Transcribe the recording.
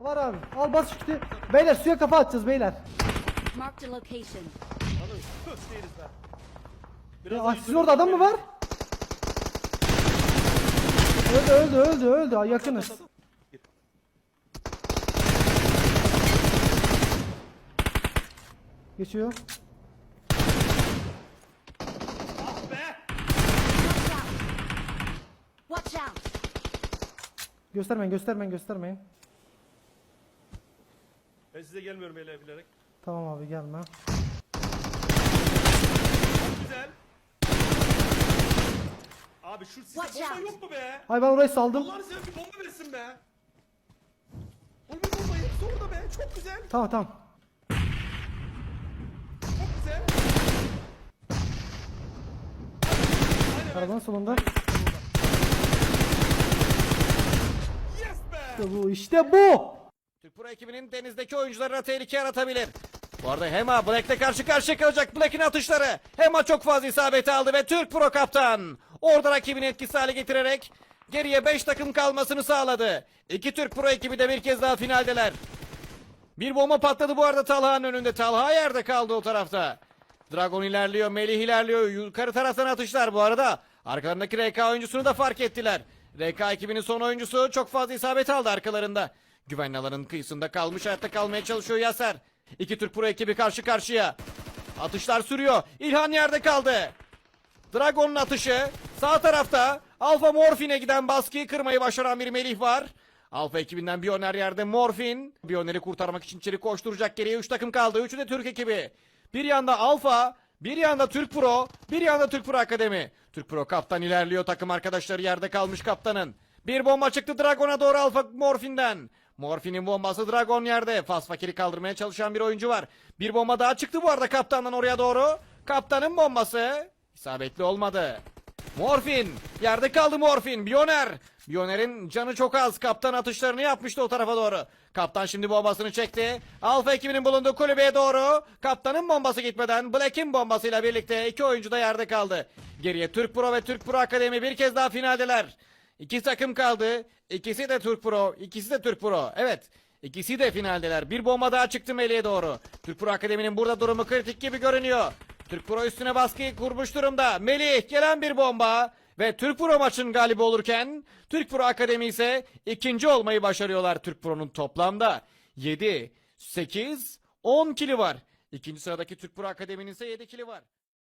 Var abi. Al bas işte. Beyler suya kafa atacağız beyler. Marked a location. Kös değiliz be. Ya, ah, sizin orada adam mı var? Öldü öldü öldü öldü. Yakınız. Geçiyor. Ah be. Watch out! Göstermeyin göstermeyin göstermeyin. Ben size gelmiyorum öyle bilerek. Tamam abi gelme. Çok güzel. Abi şu size Watch bomba out. yok mu be? Ay ben orayı saldım. Allah'ını seversen bir bomba versin be. Oğlum bir bomba hepsi orada be. Çok güzel. Tamam tamam. Çok güzel. Aynen. Arabanın solunda. Yes be. İşte bu işte bu. Türk Pro ekibinin denizdeki oyuncularına tehlike yaratabilir. Bu arada Hema Black'le karşı karşıya kalacak. Black'in atışları. Hema çok fazla isabeti aldı ve Türk Pro kaptan. Orada rakibini etkisiz hale getirerek geriye 5 takım kalmasını sağladı. İki Türk Pro ekibi de bir kez daha finaldeler. Bir bomba patladı bu arada Talha'nın önünde. Talha yerde kaldı o tarafta. Dragon ilerliyor, Melih ilerliyor. Yukarı taraftan atışlar bu arada. Arkalarındaki RK oyuncusunu da fark ettiler. RK ekibinin son oyuncusu çok fazla isabet aldı arkalarında. Güvenli alanın kıyısında kalmış hayatta kalmaya çalışıyor Yaser. İki Türk Pro ekibi karşı karşıya. Atışlar sürüyor. İlhan yerde kaldı. Dragon'un atışı sağ tarafta Alfa Morfin'e giden baskıyı kırmayı başaran bir Melih var. Alfa ekibinden Bioner yerde Morfin. Bioner'i kurtarmak için içeri koşturacak geriye 3 takım kaldı. Üçü de Türk ekibi. Bir yanda Alfa, bir yanda Türk Pro, bir yanda Türk Pro Akademi. Türk Pro kaptan ilerliyor takım arkadaşları yerde kalmış kaptanın. Bir bomba çıktı Dragon'a doğru Alfa Morfin'den. Morfin'in bombası Dragon yerde. Fas fakiri kaldırmaya çalışan bir oyuncu var. Bir bomba daha çıktı bu arada kaptandan oraya doğru. Kaptanın bombası isabetli olmadı. Morfin. Yerde kaldı Morfin. Bioner. Bioner'in canı çok az. Kaptan atışlarını yapmıştı o tarafa doğru. Kaptan şimdi bombasını çekti. Alfa ekibinin bulunduğu kulübeye doğru. Kaptanın bombası gitmeden Black'in bombasıyla birlikte iki oyuncu da yerde kaldı. Geriye Türk Pro ve Türk Pro Akademi bir kez daha finaldeler. İki takım kaldı. İkisi de Türk Pro, ikisi de Türk Pro. Evet. İkisi de finaldeler. Bir bomba daha çıktı Melih'e doğru. Türk Pro Akademi'nin burada durumu kritik gibi görünüyor. Türk Pro üstüne baskıyı kurmuş durumda. Melih gelen bir bomba ve Türk Pro maçın galibi olurken Türk Pro Akademi ise ikinci olmayı başarıyorlar. Türk Pro'nun toplamda 7, 8, 10 kili var. İkinci sıradaki Türk Pro Akademi'nin ise 7 kili var.